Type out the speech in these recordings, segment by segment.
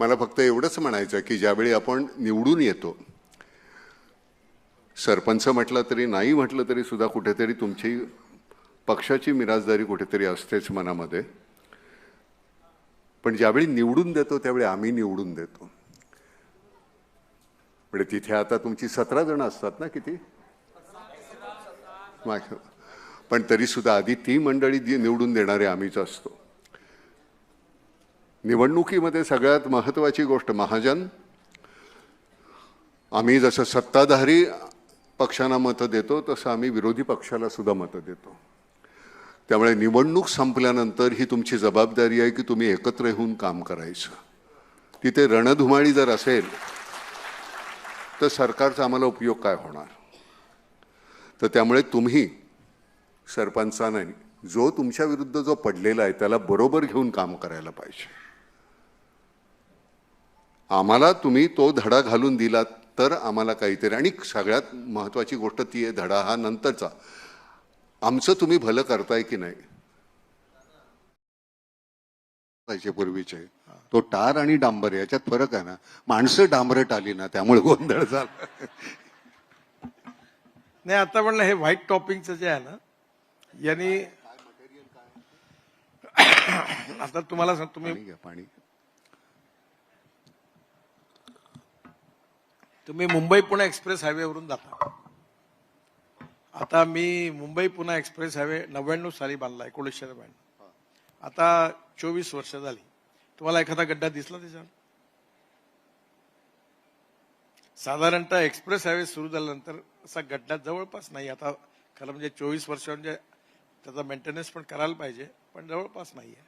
मला फक्त एवढंच म्हणायचं की ज्यावेळी आपण निवडून येतो सरपंच म्हटलं तरी नाही म्हटलं तरी सुद्धा कुठेतरी तुमची पक्षाची मिराजदारी कुठेतरी असतेच मनामध्ये. पण ज्यावेळी निवडून देतो त्यावेळी आम्ही निवडून देतो. म्हणजे तिथे आता तुमची सतरा जण असतात ना किती? पण तरीसुद्धा आधी ती मंडळी जी निवडून देणारे आम्हीच असतो. निवडणुकीमध्ये सगळ्यात महत्त्वाची गोष्ट महाजन. आम्ही जसं सत्ताधारी पक्षांना मतं देतो तसं आम्ही विरोधी पक्षाला सुद्धा मतं देतो. त्यामुळे निवडणूक संपल्यानंतर ही तुमची जबाबदारी आहे की तुम्ही एकत्र येऊन काम करायचं. तिथे रणधुमाळी जर असेल तर सरकारचा आम्हाला उपयोग काय होणार? तर त्यामुळे तुम्ही सरपंचाने जो तुमच्या विरुद्ध जो पडलेला आहे त्याला बरोबर घेऊन काम करायला पाहिजे. आम्हाला तुम्ही तो धडा घालून दिला तर आम्हाला काहीतरी. आणि सगळ्यात महत्वाची गोष्ट ती आहे धडा हा नंतरचा. आमचं तुम्ही भलं करताय की नाही? पाहिजे पूर्वीचे. तो टार आणि डांबर याच्यात फरक आहे ना. माणसं डांबरट आली ना त्यामुळे गोंधळ झाला. नाही आता म्हणलं हे व्हाईट टॉपिंगचं जे आहे ना यांनी आता तुम्हाला सांग तुम्ही पाणी घ्या पाणी तुम्ही मुंबई पुणे एक्सप्रेस हायवेवरून जाता आता मी मुंबई पुणे एक्सप्रेस हायवे नव्याण्णव साली बांधला एकोणीसशे नव्याण्णव. आता चोवीस वर्ष झाली. तुम्हाला एखादा गड्डा दिसला त्याच्यावर? साधारणतः एक्सप्रेस हायवे सुरू झाल्यानंतर असा गड्डा जवळपास नाही. आता खरं म्हणजे चोवीस वर्ष म्हणजे त्याचा मेंटेनन्स पण करायला पाहिजे पण जवळपास नाही आहे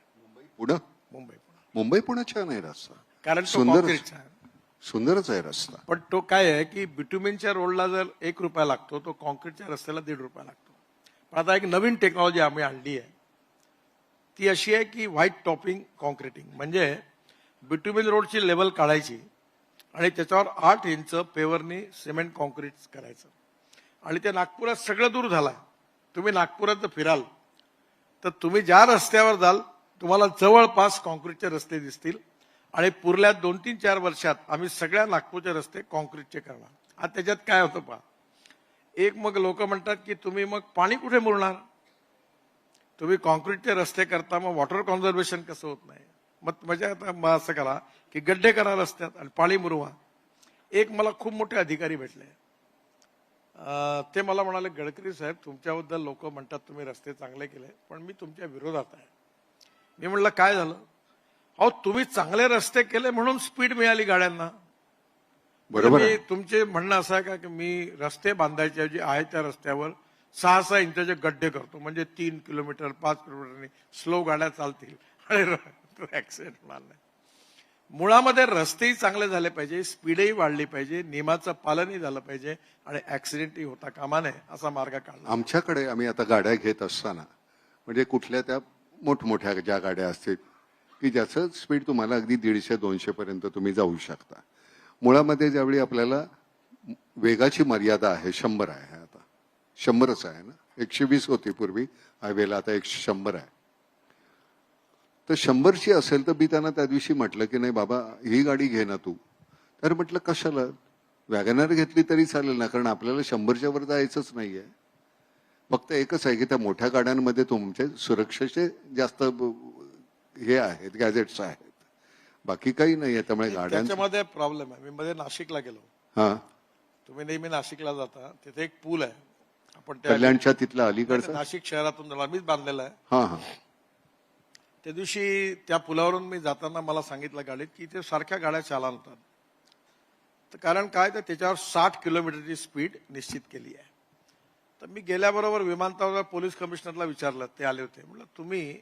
पुढं मुंबई पुणे. मुंबई पुण्याच्या नाही रस्ता. कारण सुंदर आहे सुंदरच आहे रस्ता. पण तो काय आहे की बिटुमिनच्या रोडला जर एक रुपया लागतो तो कॉन्क्रीटच्या रस्त्याला दीड रुपया लागतो. पण आता एक नवीन टेक्नॉलॉजी आम्ही आणली आहे. ती अशी आहे की व्हाईट टॉपिंग कॉन्क्रीटिंग. म्हणजे बिटुमिन रोडची लेवल काढायची आणि त्याच्यावर आठ इंच पेवरनी सिमेंट कॉन्क्रीट करायचं. आणि ते नागपुरात सगळं दूर झालं. तुम्ही नागपुरात जर फिराल तर तुम्ही ज्या रस्त्यावर जाल तुम्हाला जवळपास कॉन्क्रीटचे रस्ते दिसतील. आणि पुरल्या दोन तीन चार वर्षात आम्ही सगळ्या नागपूरचे रस्ते कॉन्क्रीटचे करणार. आता त्याच्यात काय होतं पहा. एक मग लोक म्हणतात की तुम्ही मग पाणी कुठे मुरणार? तुम्ही कॉन्क्रीटचे रस्ते करता मग वॉटर कॉन्झर्वेशन कसं होत नाही? मग म्हणजे आता मग असं करा की गड्डे करा रस्त्यात आणि पाणी मुरवा. एक मला खूप मोठे अधिकारी भेटले. ते मला म्हणाले गडकरी साहेब तुमच्याबद्दल लोक म्हणतात तुम्ही रस्ते चांगले केले पण मी तुमच्या विरोधात आहे. मी म्हणलं काय झालं? अहो तुम्ही चांगले रस्ते केले म्हणून स्पीड मिळाली गाड्यांना. बरोबर मी आहे. तुमचे म्हणणं असं आहे का की मी रस्ते बांधायच्या ऐवजी आहे त्या रस्त्यावर सहा सहा इंचाचे गड्डे करतो म्हणजे तीन किलोमीटर पाच किलोमीटरनी स्लो गाड्या चालतील. आणि ऍक्सिडेंट होणार नाही मुळामध्ये रस्तेही चांगले झाले पाहिजे स्पीडही वाढली पाहिजे नियमाचं पालनही झालं पाहिजे आणि ऍक्सिडेंटही होता कामा नये असा मार्ग काढला. आमच्याकडे आम्ही आता गाड्या घेत असताना म्हणजे कुठल्या त्या मोठमोठ्या ज्या गाड्या असतील की ज्याचं स्पीड तुम्हाला अगदी दीडशे दोनशे पर्यंत तुम्ही जाऊ शकता. मुळामध्ये ज्यावेळी आपल्याला वेगाची मर्यादा आहे शंभर आहे आता. शंभरच आहे ना? एकशे वीस होती पूर्वी हायवेला आता एकशे शंभर आहे. तर शंभरची असेल तर मी त्यांना त्या दिवशी म्हटलं की नाही बाबा ही गाडी घे ना तू. तर म्हटलं कशाला? वॅगनर घेतली तरी चालेल ना कारण आपल्याला शंभरच्या वर जायचंच नाहीये. फक्त एकच आहे की त्या मोठ्या गाड्यांमध्ये तुमचे सुरक्षेचे जास्त हे आहेत गॅजेट्स आहेत. बाकी काही नाहीये त्यामुळे गाड्यांचं त्याच्यामध्ये प्रॉब्लेम आहे. मी मध्ये नाशिकला गेलो. हा. तुम्ही नेहमी नाशिकला जाता. तिथे एक पूल आहे. आपण कल्याणच्या तिथलं अलीकडचं? नाशिक शहरातून जाणार मीच बांधलेला आहे. हा हा. त्या दिवशी त्या पुलावरून मी जाताना मला सांगितलं गाडीत की इथे सारख्या गाड्या चालन होतात तर कारण काय? तर त्याच्यावर साठ किलोमीटरची स्पीड निश्चित केली आहे. तर मी गेल्याबरोबर विमानतळावर पोलीस कमिशनरला विचारलं ते आले होते. म्हटलं तुम्ही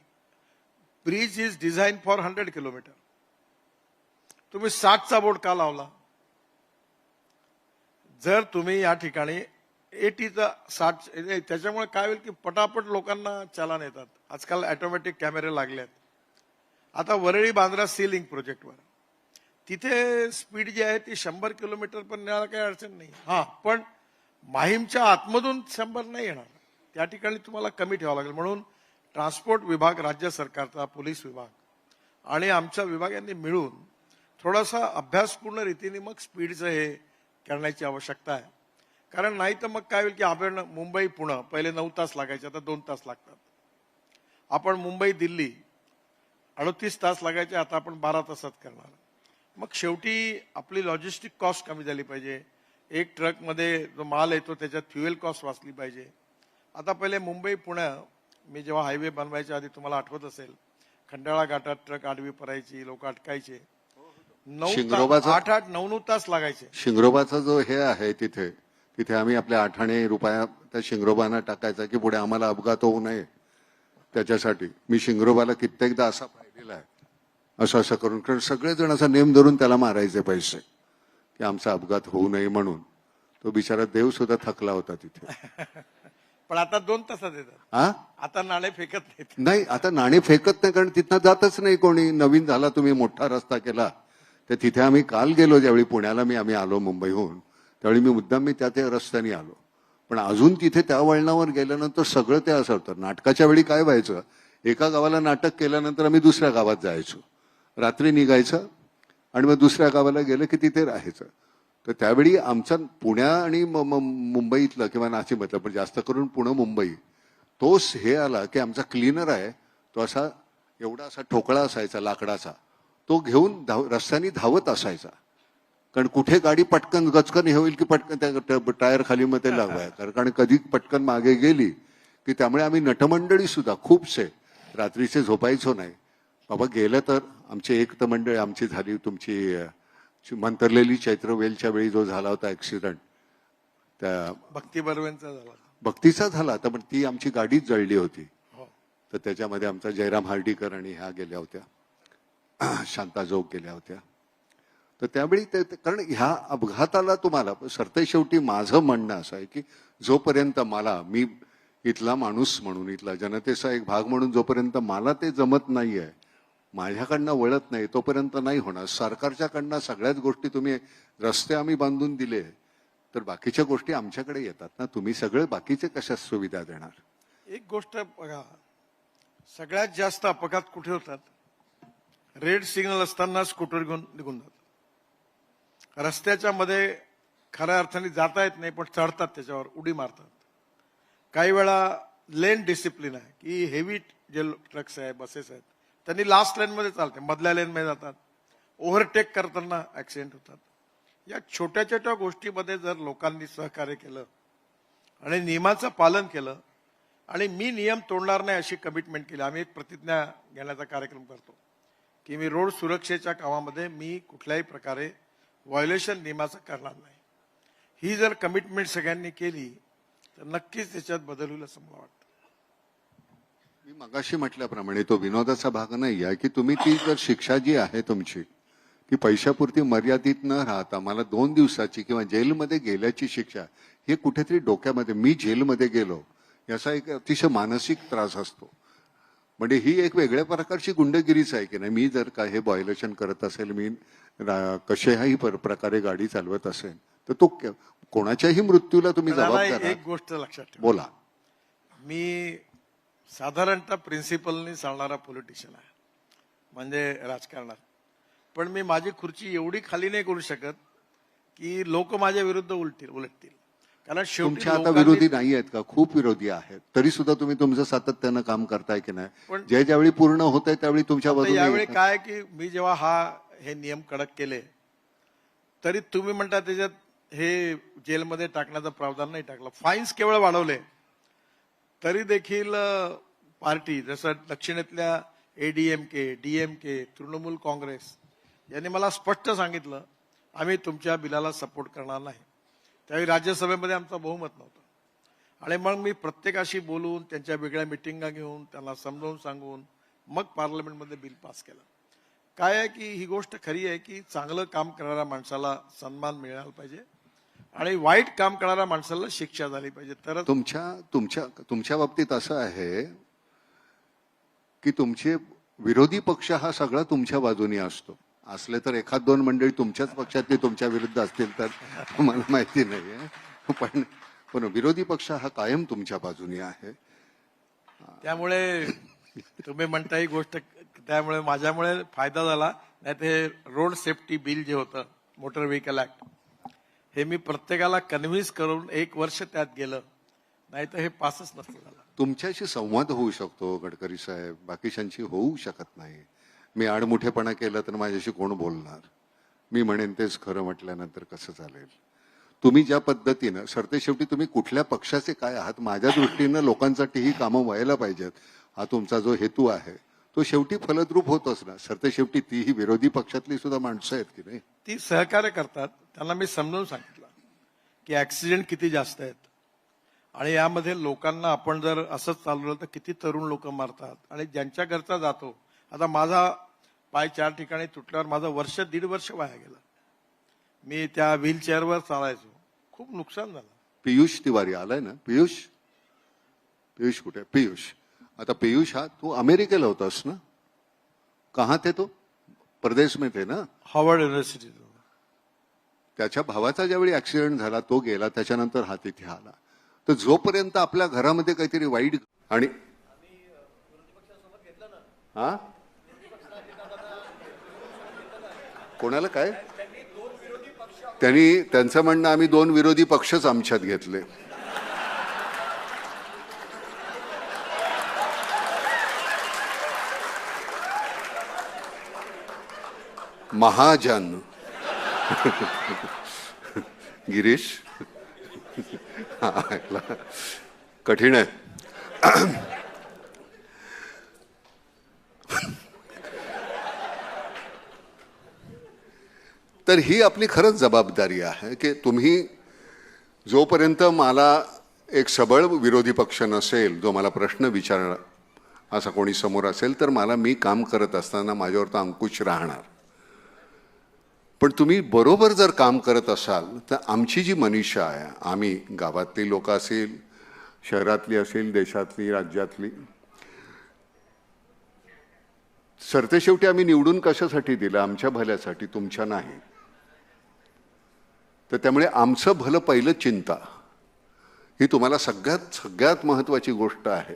bridge is design for hundred kilometre. तुम्ही साठचा बोर्ड का लावला? जर तुम्ही या ठिकाणी एटीचा साठ त्याच्यामुळे काय होईल की पटापट लोकांना चालान येतात. आजकाल ऑटोमॅटिक कॅमेरे लागले आहेत. आता वरळी बांद्रा सी लिंक प्रोजेक्टवर तिथे स्पीड जी आहे ती शंभर किलोमीटर पण न्यायला काही अडचण नाही. हा पण माहीमच्या आतमधून शंभर नाही येणार. त्या ठिकाणी तुम्हाला कमी ठेवावं लागेल. म्हणून ट्रान्सपोर्ट विभाग राज्य सरकारचा पोलीस विभाग आणि आमच्या विभाग यांनी मिळून थोडासा अभ्यासपूर्ण रीतीने मग स्पीडचं हे करण्याची आवश्यकता आहे. कारण नाही तर मग काय होईल की आपण मुंबई पुणे पहिले नऊ तास लागायचे आता दोन तास लागतात. आपण मुंबई दिल्ली अडतीस तास लागायचे आता आपण बारा तासात करणार. मग शेवटी आपली लॉजिस्टिक कॉस्ट कमी झाली पाहिजे. एक ट्रकमध्ये जो माल येतो त्याच्यात फ्युएल कॉस्ट वाचली पाहिजे. आता पहिले मुंबई पुणे मी जेव्हा हायवे बनवायच्या आधी तुम्हाला आठवत असेल खंडाळा घाटात ट्रक आडवी पडायची लोक अटकायचे. नऊ आठ आठ नऊ नऊ तास लागायचे. शिंगरोबाचा जो हे आहे तिथे तिथे आम्ही आपल्या आठाणे रुपया त्या शिंगरोबांना टाकायचा की पुढे आम्हाला अपघात होऊ नये. त्याच्यासाठी मी शिंगरोबाला कित्येकदा असा पाहिलेला आहे. असं असं करून कारण सगळेजण असा नेम धरून त्याला मारायचे पैसे की आमचा अपघात होऊ नये म्हणून. तो बिचारा देव सुद्धा थकला होता तिथे. पण आता दोन तासात येतात. हा आता नाणे फेकत नाहीत. नाही आता नाणे फेकत नाही कारण तिथनं जातच नाही कोणी. नवीन झाला तुम्ही मोठा रस्ता केला. तर तिथे आम्ही काल गेलो ज्यावेळी पुण्याला मी आम्ही आलो मुंबईहून. त्यावेळी मी मुद्दाम मी त्या त्या रस्त्याने आलो. पण अजून तिथे त्या वळणावर गेल्यानंतर सगळं ते असं होतं. नाटकाच्या वेळी काय व्हायचं? एका गावाला नाटक केल्यानंतर आम्ही दुसऱ्या गावात जायचो. रात्री निघायचं आणि मग दुसऱ्या गावाला गेलं की तिथे राहायचं. तर त्यावेळी आमचा पुण्या आणि म- म- मुंबईतलं किंवा नाशिकमधलं पण जास्त करून पुणे मुंबई तोच हे आला की आमचा क्लीनर आहे तो असा एवढा असा ठोकळा असायचा लाकडाचा. तो घेऊन धाव रस्त्याने धावत असायचा. कारण कुठे गाडी पटकन गचकन हे होईल की पटकन त्या ट- टायर खाली मध्ये लागवाय कारण कधी पटकन मागे गेली की त्यामुळे आम्ही नटमंडळी सुद्धा खूपसे. रात्रीचे झोपायचो नाही. बाबा गेलं तर आमची एक तर मंडळी आमची झाली तुमची मंतरलेली चैत्रवेलच्या वेळी जो झाला होता ऍक्सिडेंट त्या भक्ती बर्वेंचा झाला भक्तीचा झाला तर पण ती आमची गाडीच जळली होती. हो. तर त्याच्यामध्ये आमचा जयराम हार्डीकर आणि ह्या गेल्या होत्या. शांता जोग गेल्या होत्या. तर त्यावेळी ते ते- कारण ह्या अपघाताला तुम्हाला सरते शेवटी माझं म्हणणं असं आहे की जोपर्यंत मला मी इथला माणूस म्हणून इथला जनतेचा एक भाग म्हणून जोपर्यंत मला ते जमत नाहीये माझ्याकडनं वळत नाही तोपर्यंत नाही होणार. सरकारच्याकडनं सगळ्याच गोष्टी तुम्ही रस्ते आम्ही बांधून दिले तर बाकीच्या गोष्टी आमच्याकडे येतात ना. तुम्ही सगळे बाकीचे कशा सुविधा देणार? एक गोष्ट बघा. सगळ्यात जास्त अपघात कुठे होतात? रेड सिग्नल असताना स्कूटर घेऊन निघून जातात. रस्त्याच्या मध्ये खऱ्या अर्थाने जाता येत नाही पण चढतात त्याच्यावर उडी मारतात. काही वेळा लेन डिसिप्लिन आहे की हेवी जे ट्रक्स आहे बसेस आहेत त्यांनी लास्ट लेन मध्ये चालते. मधल्या लेन मध्ये जातात. ओव्हरटेक करताना ऍक्सिडेंट होतात. या छोट्या छोट्या गोष्टीमध्ये जर लोकांनी सहकार्य केलं आणि नियमाचं पालन केलं आणि मी नियम तोडणार नाही अशी कमिटमेंट केली आम्ही एक प्रतिज्ञा घेण्याचा कार्यक्रम करतो की मी रोड सुरक्षेच्या कामामध्ये मी कुठल्याही प्रकारे व्हायोलेशन नियमाचं करणार नाही. ही जर कमिटमेंट सगळ्यांनी केली तर नक्कीच त्याच्यात बदल होईल असं मला वाटतं. मी मगाशी म्हटल्याप्रमाणे तो विनोदाचा भाग नाही आहे की तुम्ही ती जर शिक्षा जी आहे तुमची ती पैशापुरती मर्यादित न राहता मला दोन दिवसाची किंवा जेलमध्ये गेल्याची शिक्षा हे कुठेतरी डोक्यामध्ये मी जेलमध्ये गेलो याचा एक अतिशय मानसिक त्रास असतो. म्हणजे ही एक वेगळ्या प्रकारची गुंडगिरीच आहे की नाही? मी जर का हे व्हायोलेशन करत असेल मी कशाही पर- प्रकारे गाडी चालवत असेल तर तो कोणाच्याही मृत्यूला तुम्ही जबाबदार एक. गोष्ट लक्षात बोला. मी साधारणतः प्रिन्सिपलनी चालणारा पॉलिटिशियन आहे. म्हणजे राजकारणात. पण मी माझी खुर्ची एवढी खाली नाही करू शकत की लोक माझ्या विरुद्ध उलटतील उलटतील. कारण शेवटी तुमच्या आता लोकांनी- विरोधी नाही आहेत का? खूप विरोधी आहेत. तरी सुद्धा तुम्ही तुमचं सातत्यानं काम करताय की नाही? पण- जे ज्यावेळी पूर्ण होत आहे त्यावेळी तुमच्या आता बाजूने यावेळी येतात. काय की मी जेव्हा हा हे नियम कडक केले तरी तुम्ही म्हणता त्याच्यात हे जेलमध्ये टाकण्याचा प्रावधान नाही टाकलं. फाईन्स केवळ वाढवले. तरी देखील पार्टी जसं दक्षिणेतल्या एडीएमके डीएमके तृणमूल काँग्रेस यांनी मला स्पष्ट सांगितलं आम्ही तुमच्या बिलाला सपोर्ट करणार नाही. त्यावेळी राज्यसभेमध्ये आमचं बहुमत नव्हतं. आणि मग मी प्रत्येकाशी बोलून त्यांच्या वेगळ्या मिटिंगा घेऊन त्यांना समजावून सांगून मग पार्लमेंटमध्ये बिल पास केलं. काय आहे की ही गोष्ट खरी आहे की चांगलं काम करणाऱ्या माणसाला सन्मान मिळाला पाहिजे. आणि वाईट काम करणाऱ्या माणसाला शिक्षा झाली पाहिजे. तरच तुमच्या तुमच्या तुमच्या बाबतीत असं आहे की तुमचे विरोधी पक्ष हा सगळा तुमच्या बाजूनी असतो. असले तर एखाद दोन मंडळी तुमच्याच पक्षातली तुमच्या विरुद्ध असतील तर मला माहिती नाही पण पण विरोधी पक्ष हा कायम तुमच्या बाजूनी आहे. त्यामुळे तुम्ही म्हणता ही गोष्ट त्यामुळे माझ्यामुळे फायदा झाला. नाही ते रोड सेफ्टी बिल जे होतं मोटर व्हेकल ऍक्ट हे मी प्रत्येकाला कन्व्हिन्स करून एक वर्ष त्यात गेलं. नाही तर हे पासच नसतं झालं. तुमच्याशी संवाद होऊ शकतो गडकरी साहेब. बाकीच्यांशी होऊ शकत नाही. मी आडमुठेपणा केला तर माझ्याशी कोण बोलणार? मी म्हणेन तेच खरं म्हटल्यानंतर कसं चालेल? तुम्ही ज्या पद्धतीनं सरतेशेवटी तुम्ही कुठल्या पक्षाचे काय आहात? माझ्या दृष्टीनं लोकांसाठी ही कामं व्हायला पाहिजेत. हा तुमचा जो हेतू आहे तो शेवटी फलद्रूप होतोच ना. शेवटी ती ही विरोधी पक्षातली सुद्धा माणसं आहेत की नाही? ती सहकार्य करतात. त्यांना मी समजावून सांगितलं की ऍक्सिडेंट किती जास्त आहेत. आणि यामध्ये लोकांना आपण जर असंच चालवलं तर किती तरुण लोक मारतात. आणि ज्यांच्या घरचा जातो आता माझा पाय चार ठिकाणी तुटल्यावर माझं वर्ष दीड वर्ष वाया गेलं. मी त्या व्हील चेअरवर चालायचो. खूप नुकसान झालं. पियुष तिवारी आलाय ना? पियुष? पियुष कुठे? पियुष. आता पियुष हा तू अमेरिकेला होतास ना? कहा थे तो? परदेश में थे ना? हार्वर्ड युनिव्हर्सिटी त्याच्या भावाचा ज्यावेळी ऍक्सिडेंट झाला तो गेला त्याच्यानंतर हा तिथे आला. तर जोपर्यंत आपल्या घरामध्ये काहीतरी वाईट आणि हा? कोणाला काय? त्यांनी त्यांचं म्हणणं आम्ही दोन विरोधी पक्षच आमच्यात घेतले. महाजन. गिरीश? ऐकला. कठीण आहे. तर ही आपली खरंच जबाबदारी आहे की तुम्ही जोपर्यंत मला एक सबळ विरोधी पक्ष नसेल जो मला प्रश्न विचारणार असा कोणी समोर असेल तर मला मी काम करत असताना माझ्यावर तो अंकुश राहणार. पण तुम्ही बरोबर जर काम करत असाल तर आमची जी मनीषा आहे आम्ही गावातली लोक असेल शहरातली असेल देशातली राज्यातली सरतेशेवटी आम्ही निवडून कशासाठी दिलं? आमच्या भल्यासाठी तुमच्या नाही. तर त्यामुळे आमचं भलं पहिलं चिंता ही तुम्हाला सगळ्यात सगळ्यात महत्त्वाची गोष्ट आहे.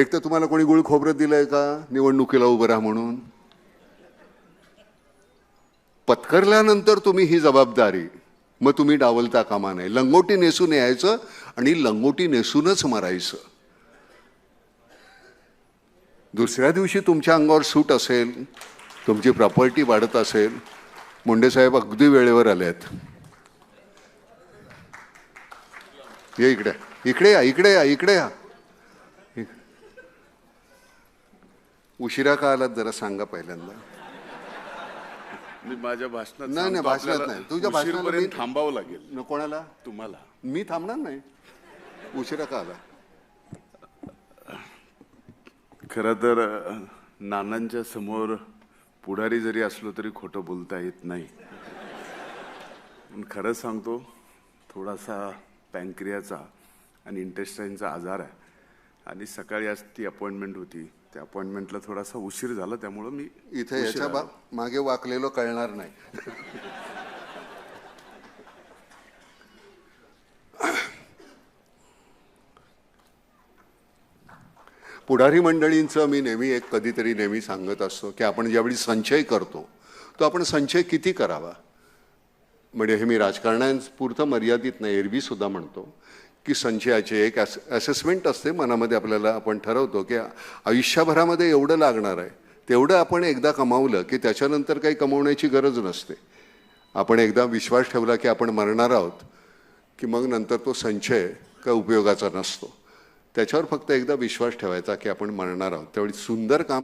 एक तर तुम्हाला कोणी गुळ खोबरं दिलं आहे का? निवडणुकीला उभं राहा म्हणून. पत्करल्यानंतर तुम्ही ही जबाबदारी. मग तुम्ही डावलता कामा नये. लंगोटी नेसून यायचं आणि लंगोटी नेसूनच मरायचं. दुसऱ्या दिवशी तुमच्या अंगावर सूट असेल तुमची प्रॉपर्टी वाढत असेल मुंडे साहेब अगदी वेळेवर आले आहेत ये इकडे इकडे या इकडे या इकडे या. उशिरा का आलात जरा सांगा पहिल्यांदा. मी माझ्या भाषणात नाही, नाही, भाषणात नाही. तुझ्या मी- थांबावं लागेल. न कोणाला? तुम्हाला. मी थांबणार नाही. उशिरा का आला? खरं तर नानांच्या समोर पुढारी जरी असलो तरी खोटं बोलता येत नाही. पण खरं सांगतो थोडासा पँक्रियाचा आणि इंटेस्टाईनचा आजार आहे. आणि सकाळी आज ती अपॉइंटमेंट होती. त्या अपॉइंटमेंटला थोडासा उशीर झाला त्यामुळं मी इथे याच्या बा-. मागे वाकलेलो कळणार नाही. पुढारी मंडळींचं मी नेहमी एक कधीतरी नेहमी सांगत असतो की आपण ज्यावेळी संचय करतो तो आपण संचय किती करावा? म्हणजे हे मी राजकारणापुरतं मर्यादित नाही एरवी सुद्धा म्हणतो. की संचयाचे एक असेसमेंट असते मनामध्ये आपल्याला आपण ठरवतो की आयुष्यभरामध्ये एवढं लागणार आहे तेवढं आपण एकदा कमावलं की त्याच्यानंतर काही कमवण्याची गरज नसते. आपण एकदा विश्वास ठेवला की आपण मरणार आहोत की मग नंतर तो संचय काही उपयोगाचा नसतो. त्याच्यावर फक्त एकदा विश्वास ठेवायचा की आपण मरणार आहोत. त्यावेळी सुंदर काम